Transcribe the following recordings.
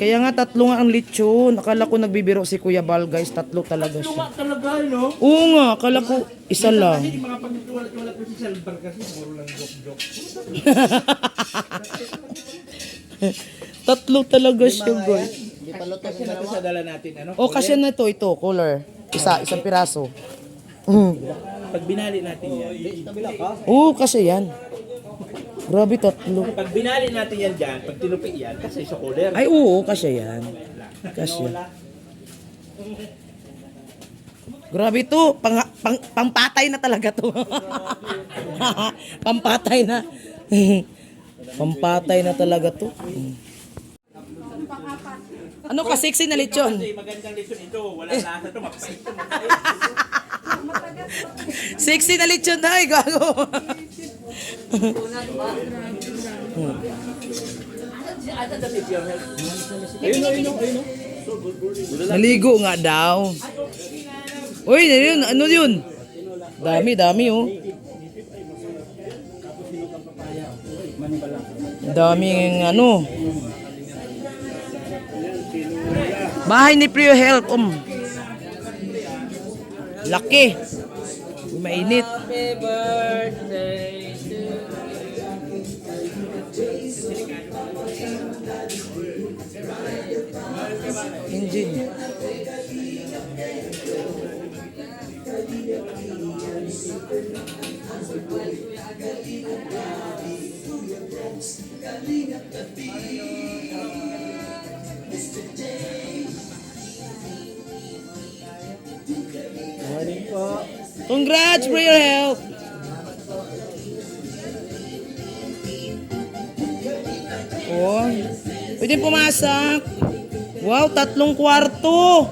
kaya nga tatlo nga ang lechon. Akala ko nagbibiro si Kuya Bal, guys. Tatlo talaga siya. Talaga, no? Oo nga, akala ko isa lang. Hindi mga pagtuwalat-tuwalat ko si Salvar kasi puro lang joke-joke. Tatlo talaga siya, guys. Kasi natin sa dala natin, ano? O, kasi na to, ito, color. Isa, isang piraso. Mm. Pag binali natin yan, Oo, kasi yan. Grabe, tatlo. pag binali natin yan dyan, pag tinupi yan, kasi sa cooler. Ay, oo, kasi yan. Kasi. Grabe to, pang, pang, pampatay na talaga to. pampatay na. pampatay na talaga to. Ano ka sexy na lechon? Magandang lesson ito, wala lasa ito, mapait ito. Sexy na lechon ay gago. Ayun. Naligo nga daw. Uy, ano yun? Ano yun? Dami, dami oh. Daming ano. Bahay ni Prio Health, um. Laki. Mainit. Happy birthday Morning po. Congrats for your health. Oh, pwede pumasok. Wow, tatlong kwarto.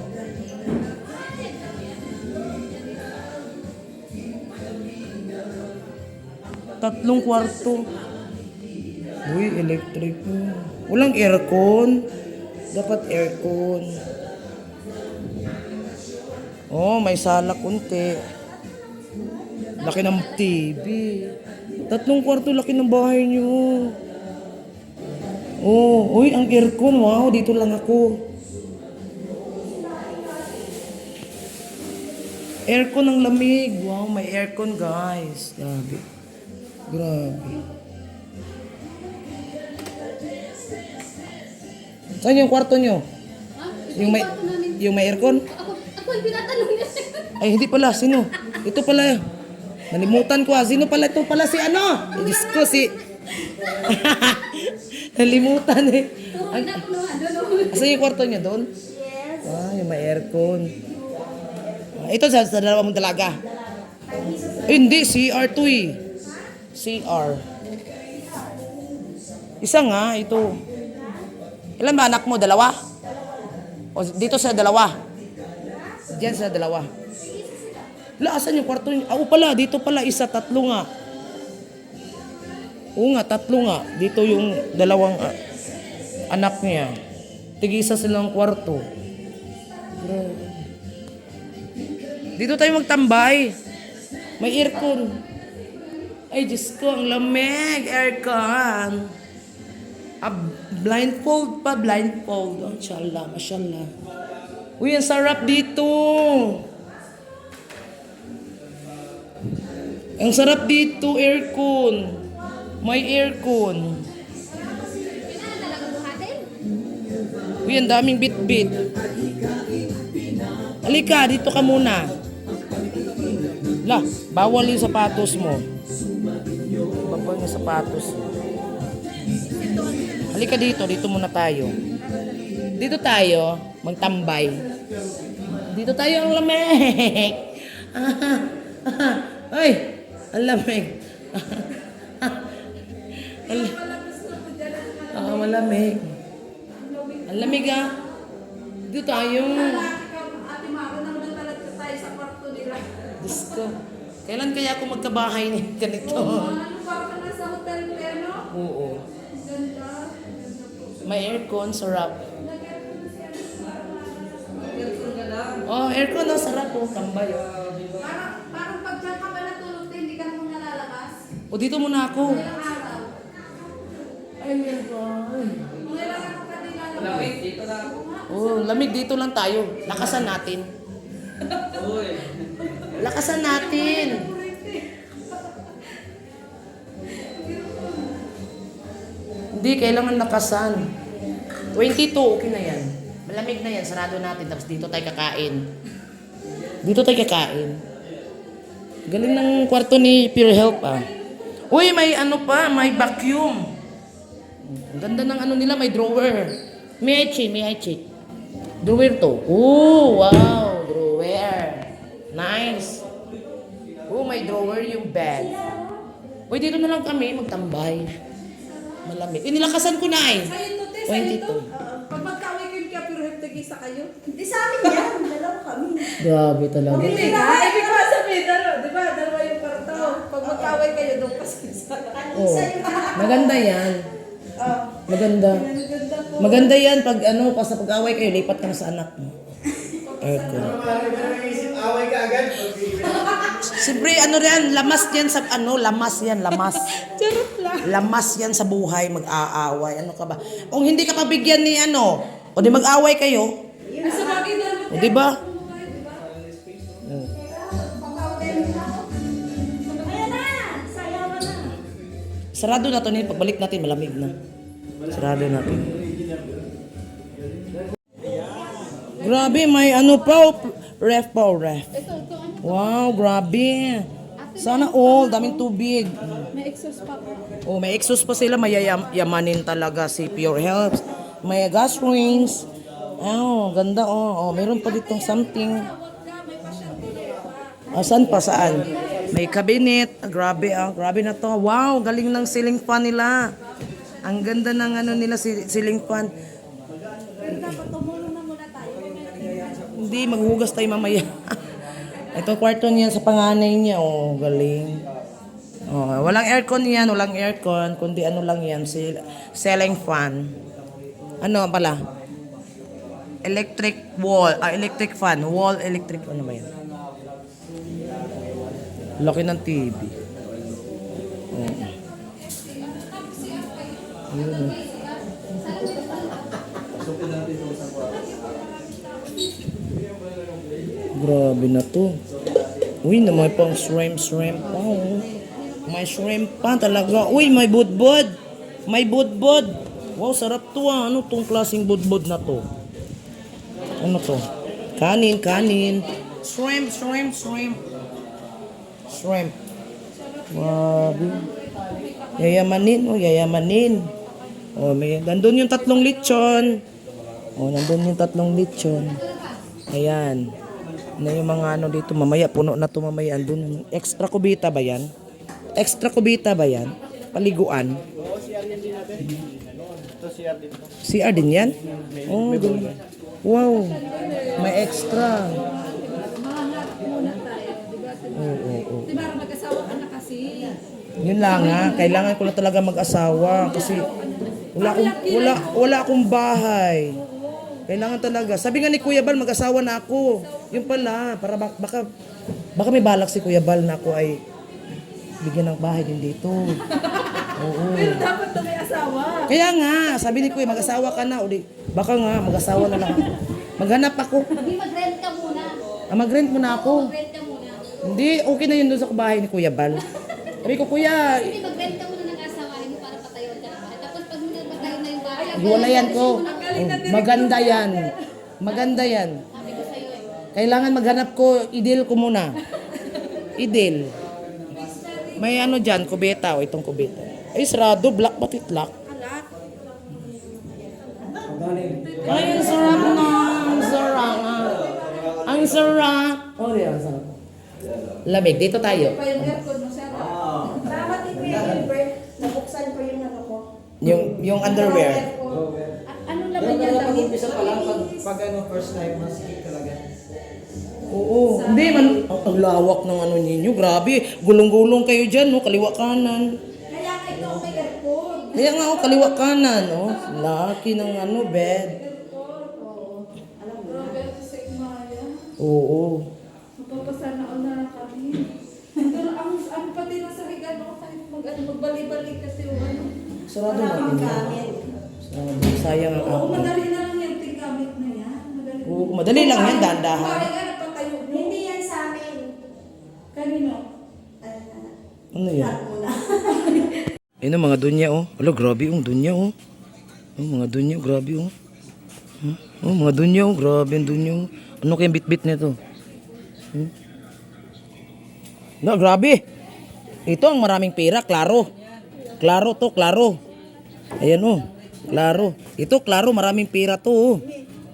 Tatlong kwarto. Uy, electric. Walang aircon. Dapat aircon. Oh, may sala kunti. Laki ng TV. Tatlong kwarto laki ng bahay niyo. Oh, uy, ang aircon. Wow, dito lang ako. Aircon ng lamig. Wow, may aircon, guys. Grabe. Grabe. Saan yung kwarto nyo? Yung may, yung may aircon? Ako, ako yung tinatanong niya. Ay, hindi pala. Sino? Ito pala. Nalimutan ko ah. Sino pala ito? Pala si ano? Eh, Diyos ko, si... Nalimutan eh. Ay, asan yung kwarto niya doon? Yes. Ah, yung may aircon. Ah, ito sa, sa dalawa mong dalaga. Eh, hindi, CR to eh. CR. Isa nga, ito. Ilan ba anak mo? Dalawa? O dito sa dalawa? Diyan sa dalawa. La, asan yung kwarto niya? Ah, oo pala, dito pala isa, tatlo nga. Oo nga, tatlo nga. Dito yung dalawang ah, anak niya. Tig-isa silang kwarto. Dito tayo magtambay. May aircon. Ay, Diyos ko, ang lamig. Aircon. Ah, blindfold pa, blindfold. Oh, inshallah, mashallah. Uy, ang sarap dito. Ang sarap dito, aircon. May aircon. Uy, ang daming bit-bit. Halika, dito ka muna. La, bawal yung sapatos mo. Bawal yung sapatos mo. Halika dito, dito muna tayo. Dito tayo, magtambay. Dito tayo ang lamig. Ay, ang lamig. Ang Ah, malamig. Ang lamig ah. Dito tayo. Ate Maro, nandun talaga tayo sa kwarto nila. Diyos ko. Kailan kaya ako magkabahay ni ganito? Ano, parang nasa hotel Oo. May aircon, sarap. Oh, aircon na sarap po, tambay. oh. Parang, parang pag dyan ka ba natulog, hindi ka naman nalalabas. O dito muna ako. Ay, ka din lalabas. dito ako. Oh, lamig dito lang tayo. Lakasan natin. Lakasan natin. Hindi, kailangan lakasan. 22, okay na yan. Malamig na yan, sarado natin. Tapos dito tayo kakain. Dito tayo kakain. Galing ng kwarto ni Pure Health ah. Uy, may ano pa, may vacuum. Ang ganda ng ano nila, may drawer. May I check, may I check. Drawer to. Oh, wow, drawer. Nice. Oh, may drawer yung bed. Uy, dito na lang kami magtambay. Malamig. Eh, nilakasan ko na eh. Sa'yo to, te, sa'yo to. 22. Ah, pag magkaway kayo kaya pero heptag-isa kayo. Hindi sa amin yan. Dalawa kami. Grabe talaga. Hindi ka, ibig ko sabihin, dalawa, di ba? Dalawa yung kwarto. Pag magkaway kayo, doon pa sa isa. Oh, maganda yan. Ah, Maganda. Maganda yan pag ano, pas sa pag-away kayo, lipat ka na sa anak mo. Aircon. Away ka agad. Siyempre, ano yan, lamas yan sa, ano, lamas yan, lamas. Charot. Lamas yan sa buhay, mag-aaway. Ano ka ba? Kung hindi ka pabigyan ni ano, o di mag-away kayo, o di ba? Na. Na. Sarado na to ni pagbalik natin malamig na. Sarado natin. Grabe, may ano pa, oh, ref pa, oh, ref. Wow, grabe. Sana all, daming tubig. May exhaust pa po. Oh, may exhaust pa sila, may yayam- yamanin talaga si Pure Health. May gas rings. Oh, ganda oh. Oh, meron pa ditong something. Ah, saan pa? Saan? May cabinet. Ah, grabe ah. Grabe na to. Wow, galing ng ceiling fan nila. Ang ganda ng ano nila ceiling fan. Hindi, maghugas tayo mamaya. Ito kwarto niya sa panganay niya. Oh, galing. Oh, walang aircon yan, walang aircon, kundi ano lang yan, si ceiling fan. Ano pala? Electric wall, ah, electric fan, wall electric, ano ba yan? Laki ng TV. Oh. Yun. Grabe na to. Uy, na may pang shrimp, shrimp pa. Oh. May shrimp pa talaga. Uy, may budbud. May budbud. Wow, sarap to ah. Ano tong klaseng budbud na to? Ano to? Kanin, kanin. Shrimp, shrimp, shrimp. Shrimp. Grabe. Yayamanin, oh, yayamanin. Oh, may, nandun yung tatlong lechon. Oh, nandun yung tatlong lechon. Ayan. Na yung mga ano dito, mamaya, puno na to mamaya. Andun, extra kubita ba yan? Extra kubita ba yan? Paliguan? CR din yan? Oh, ganun. Wow. May extra. Oo, oo, oo. Yun lang ha, kailangan ko na talaga mag-asawa kasi wala akong, wala, wala akong bahay. Kailangan talaga. Sabi nga ni Kuya Bal, mag-asawa na ako. Yun pala, para bak- baka, baka may balak si Kuya Bal na ako ay bigyan ng bahay din dito. Oo. Pero dapat na may asawa. Kaya nga, sabi ni Kuya, mag-asawa ka na. O di, baka nga, mag-asawa na lang ako. Maghanap ako. Hindi mag-rent ka muna. Ah, mag-rent muna ako. Mag-rent ka muna. Hindi, okay na yun doon sa bahay ni Kuya Bal. Sabi ko, Kuya, Hindi mag-rent ka muna ng asawahin mo para patayon ka ng bahay. Tapos pag magtayo na yung bahay, Hiwalayan ko. Oh, maganda yan. Maganda yan. sabi ko sa'yo eh. Kailangan maghanap ko, idil ko muna. Idil. May ano dyan, kubeta. O, itong kubeta. Ay, sarado. Black ba't itlak? Ay, ang sarap na. Ang sarap. Ang sarap. Oh, di, ang sarap. Lamig. Dito tayo. Pa yung aircon mo, sir. Dapat ito yung. Nabuksan ko yung ano ko. Yung, yung underwear. A- laman yan? Damit? pa lang pag, pag ano, first time, masikip talaga. Oo. Hindi man. Ang ang lawak ng ano ninyo. Grabe. Gulong-gulong kayo dyan, no? Kaliwa kanan. Kaya nga ito may likod. Kaya nga ako, kaliwa kanan, oh. Laki ng ano, bed. Alam mo, grabe ito sa Imaya. Oo. Mapapasana all na kami. Pero ang ang pati na sa higa, no, kahit mag, ano, magbalik-balik kasi yung ano. Sarado Wala natin kang gamit. Sarado. Sayang ang Oo, ako. madali na lang yung tinggamit na yan. Madali. Oo, madali lang yan, dahan-dahan. Kumain ka, napatayo mo. Hindi yan sa amin. Kanino? Uh, Ano yan? muna. Ayun ang mga dunya, oh. Alo, grabe, oh. Dunya, oh. Oh, mga dunya, grabe, oh. Hmm? Oh, mga dunya, oh. Grabe ang dunya, oh. Ano kayang bit-bit nito? Hmm? No, grabe. Ito ang maraming pera, klaro. Klaro to, klaro. Ayan, oh. Klaro. Ito, klaro, maraming pera to, oh.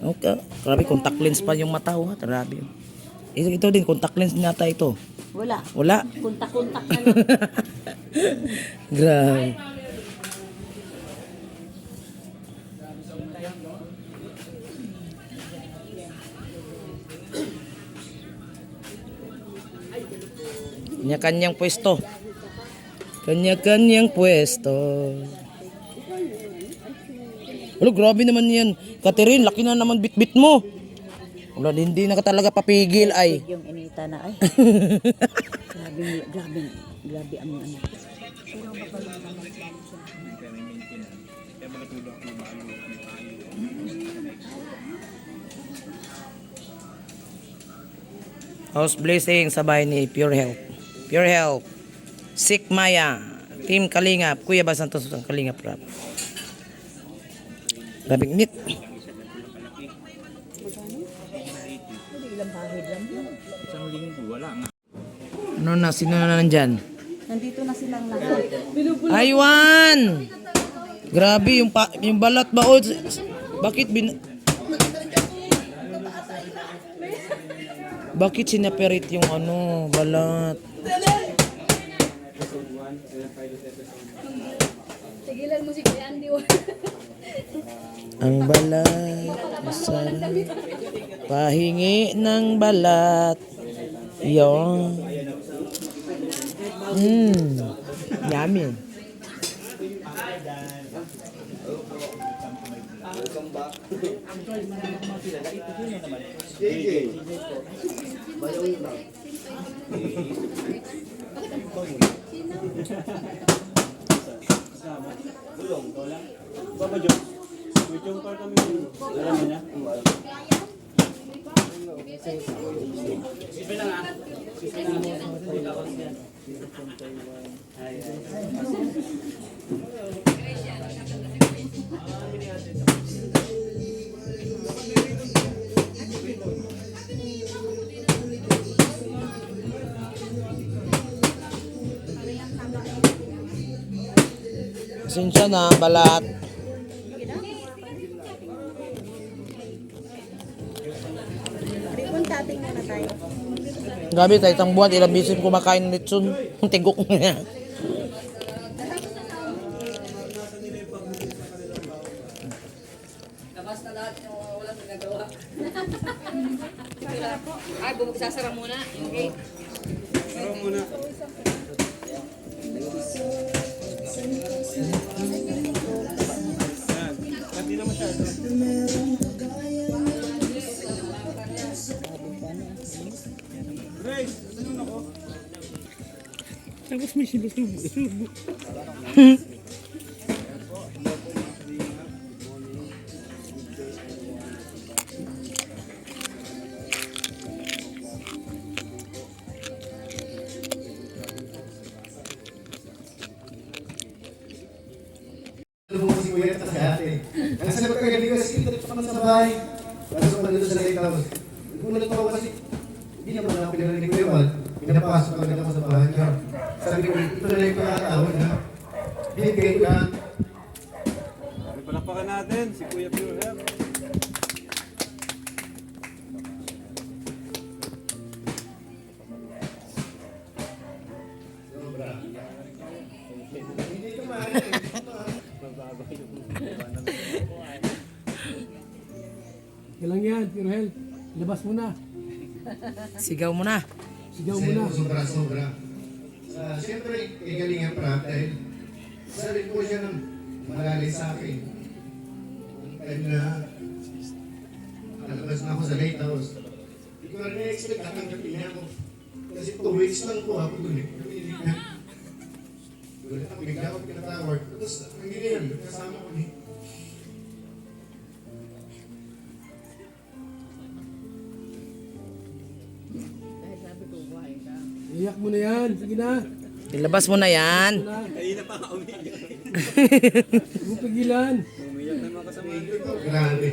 Okay. Grabe, contact lens pa yung mata, oh. Grabe. Ito, ito din, contact lens nata ito. Wala. Wala. Kuntak-kuntak na lang. Grabe. Kanya-kanyang pwesto. Kanya-kanyang pwesto. Ano, grabe naman yan. Catherine, laki na naman bit-bit mo. Wala, hindi na ka talaga papigil ay. yung inita na ay. grabe, grabe, grabe ang ano. House blessing sa bahay ni Pure Health. Pure Health. Sik Maya. Team Kalingap. Kuya ba Santos ang Kalingap rap? Grabing nit. Ano na? Sino na nandyan? Nandito na silang lahat. Aywan! Grabe, yung, pa, yung balat ba? Oh, bakit bin... Bakit sinaperit yung ano, balat? Tigilan mo si Kuya Andy. Ang balat, masarap. Pahingi ng balat. Yon. Mmm. Yummy. sama. Gulong, ikaw lang. Ikaw ba, John? May jumper kami yun. Alam mo niya? Sipin lang ah. Sipin lang. Ay, ay. Pasensya na, balat. Muna. Gabi tayo isang buwan, ilang bisin kumakain ng litson. Ang tigok niya. Ay, bumagsasaran muna. Okay. Ano bahay. Pasok pa dito sa lighthouse. Gulat ako kasi hindi naman ako ni Kuya Wal. Pinapasok pa ako sa bahay niya. Sabi ko, ito na lang yung pagkakataon na. Binigay ko na. Palakpakan natin si Kuya Pure Health. Kailang yan, Health. Labas mo na. Sigaw mo na. Sigaw mo na. sobra-sobra. Ah, Siyempre, kay galingan para dahil Sabi po siya ng malalay sa akin. Time na Nalabas na ako sa late house. Hindi ko rin na-expect katanggapin niya ako. Kasi two weeks lang po ako dun eh. Hindi na. Bigla ako pinatawag. Tapos, ang ganyan, kasama ko ni. Iyak mo na yan. Sige na. Ilabas mo na yan. Huwag mo pigilan. Grabe.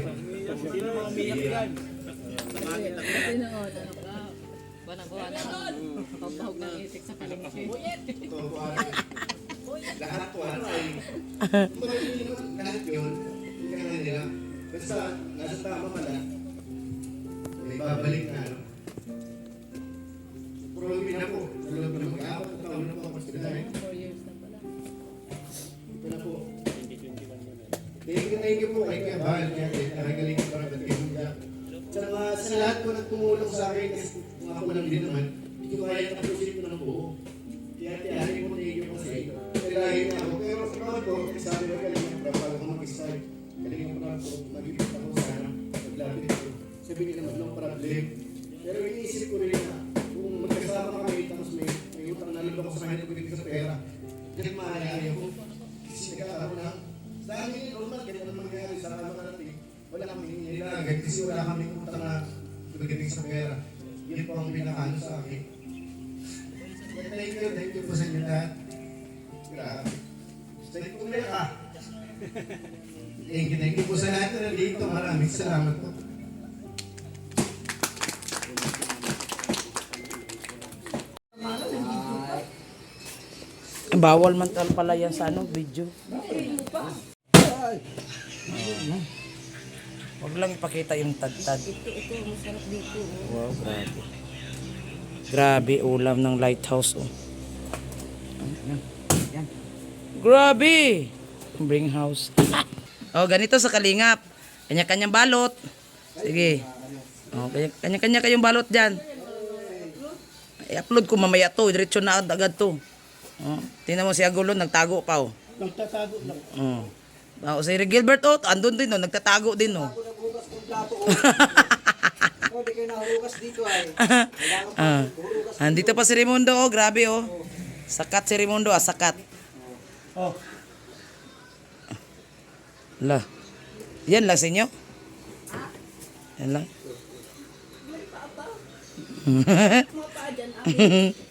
Ito po ate. Lahat po ano ay magaling naman lahat yun. Hindi ka nila. Basta nasa tama pala. May babalik na ano. Promi na po. Tulad na mag-apat na taon na po ako sa dahil. Ito na po. Thank you, thank you po kay Kuya Bahal. Kaya nakagaling ko para ba't kayo Jack. Sa, mga, lahat po na tumulong sa akin, kasi kung ako lang din naman, karating. Wala kami nilalag kasi wala kami utang na pagdating sa pera. Yun po ang pinakaano sa akin. Thank you, thank you po sa inyo lahat. Grabe. Thank you ulit ah. Thank you, thank you po sa lahat na nandito. Maraming salamat po. Bawal man pala yan sa ano, video. Huwag lang ipakita yung tad-tad. Wow, grabe. Grabe, ulam ng lighthouse. Oh. Grabe! Bring house. oh, ganito sa kalingap. Kanya-kanyang balot. Sige. Oh, kanya- kanya-kanya kayong balot dyan. I-upload ko mamaya to. Diretso na agad to. Oh, tingnan mo si Agulon, nagtago pa oh. Nagtatago lang. Oh. Oh, si Gilbert oh, andun din oh, nagtatago din oh. Plato ko. Hindi kayo nahugas dito ay. ah. Andito pa si Raimundo oh, grabe oh. Sakat si Raimundo ah, sakat. Oh. La. Yan lang sa inyo? Yan lang.